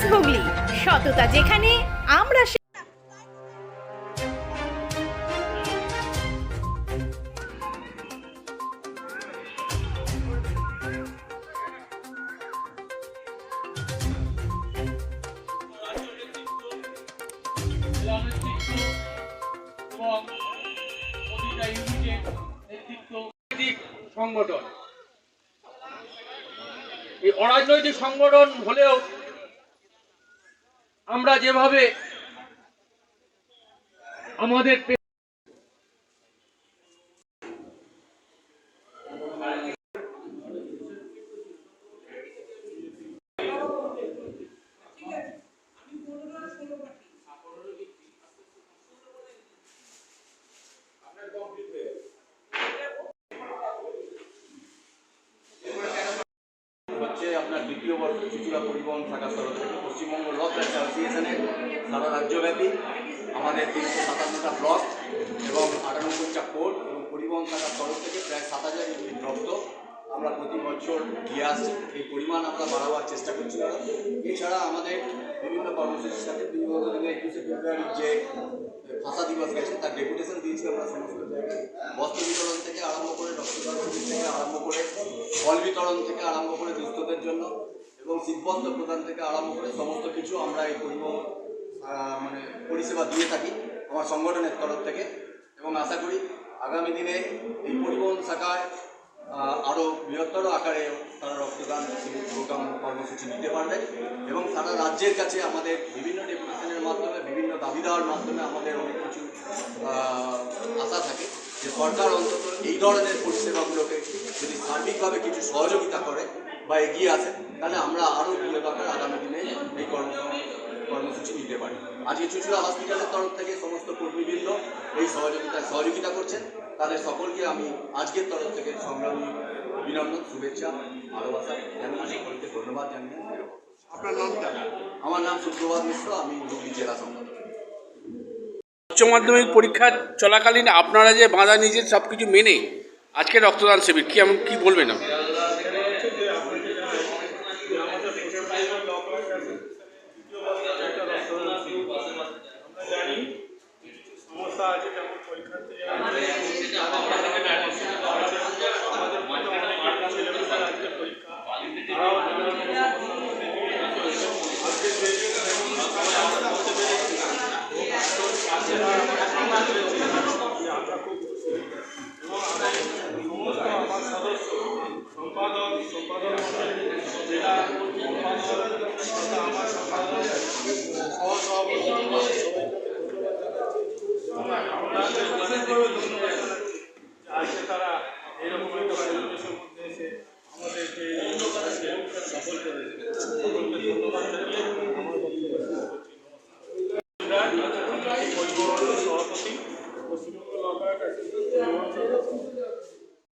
News Hooghly সততা যেখানে আমরা সংগঠন। এই অরাজনৈতিক সংগঠন হলেও আমরা যেভাবে আমাদের আপনার দ্বিতীয় বর্ষ চুচুড়া পরিবহন শাখার তরফ থেকে পশ্চিমবঙ্গ ট্রাক অ্যাসোসিয়েশনের সারা রাজ্যব্যাপী। আমাদের তিনশো সাতান্নটা ব্লক এবং আটানব্বইটা কোর্ট এবং পরিবহন শাখার তরফ থেকে প্রায় সাত হাজার ইউনিট রক্ত আমরা প্রতি বছর দিয়ে আসছি। এই পরিমাণ আমরা বাড়াবার চেষ্টা করছি এছাড়া আমাদের বিভিন্ন কর্মসূচির সাথে একুশে ফেব্রুয়ারির যে ভাষা দিবস গেছে, তার ডেপুটেশন দিয়েছি আমরা সমস্ত জায়গায়। বস্ত্র বিতরণ থেকে আরম্ভ করে, রক্তদান থেকে আরম্ভ করে, ফল বিতরণ থেকে আরম্ভ করে দুস্থদের জন্য। এবং শীতবস্ত্র প্রদান থেকে আরম্ভ করে সমস্ত কিছু আমরা এই পরিবহন মানে পরিষেবা দিয়ে থাকি আমার সংগঠনের তরফ থেকে। এবং আশা করি আগামী দিনে এই পরিবহন শাখায় আরও বৃহত্তর আকারে তারা রক্তদান প্রোগ্রাম কর্মসূচি নিতে পারবে। এবং সারা রাজ্যের কাছে আমাদের বিভিন্ন ডেপুটেশনের মাধ্যমে, বিভিন্ন দাবি দেওয়ার মাধ্যমে আমাদের অনেক কিছু আশা থাকে যে সরকার অন্তত এই ধরনের পরিষেবাগুলোকে যদি সার্বিকভাবে কিছু সহযোগিতা করে বা এগিয়ে আসে তাহলে আমরা আরও বৃহদাকার আগামী দিনে এই কর্ম কর্মসূচি নিতে পারি। আজকে চুচুড়া হসপিটালের তরফ থেকে সমস্ত কর্মীবৃন্দ এই সহযোগিতায় সহযোগিতা করছেন। তাদের সকলকে আমি আজকের তরফ থেকে সংগ্রামী অভিনন্দন শুভেচ্ছা ভালোবাসা জানিয়ে সকলকে ধন্যবাদ জানিয়ে আপনার নামটা আমার নাম সুপ্রভাত মিশ্র আমি হুগলি জেলা উচ্চ মাধ্যমিক পরীক্ষা চলাকালীন আপনারা যে বাঁধা নিজের সব কিছু মেনে আজকে রক্তদান শিবির কি এমন কি বলবেন আপনি আমরা জানি কিছু সমস্যা আছে যেমন পরীক্ষার্থী আমাদের মধ্যে অনেক ছেলেমেয়েরা আজকে পরীক্ষা তারাও বিভিন্ন সমস্যার মধ্যে দিয়ে আজকে যে আমরা করতে পেরেছি আজকেরা আমাদের সামনে পেরেছি যে আমরা খুব খুশি এবং আমাদের সমস্ত আমার সদস্য সম্পাদক সম্পাদক মণ্ডলী, জেলা সম্পাদক তথা আমার সম্পাদক সহসভাপতি সবাইকে আমরা বিশেষভাবে ধন্যবাদ জানাচ্ছি যে আজকে তারা এইরকম একটা পরিবেশের মধ্যে এসে আমাদের যে সফল করেছে ধন্যবাদ জানিয়ে আমার বক্তব্য সভাপতি। পশ্চিমবঙ্গ লকার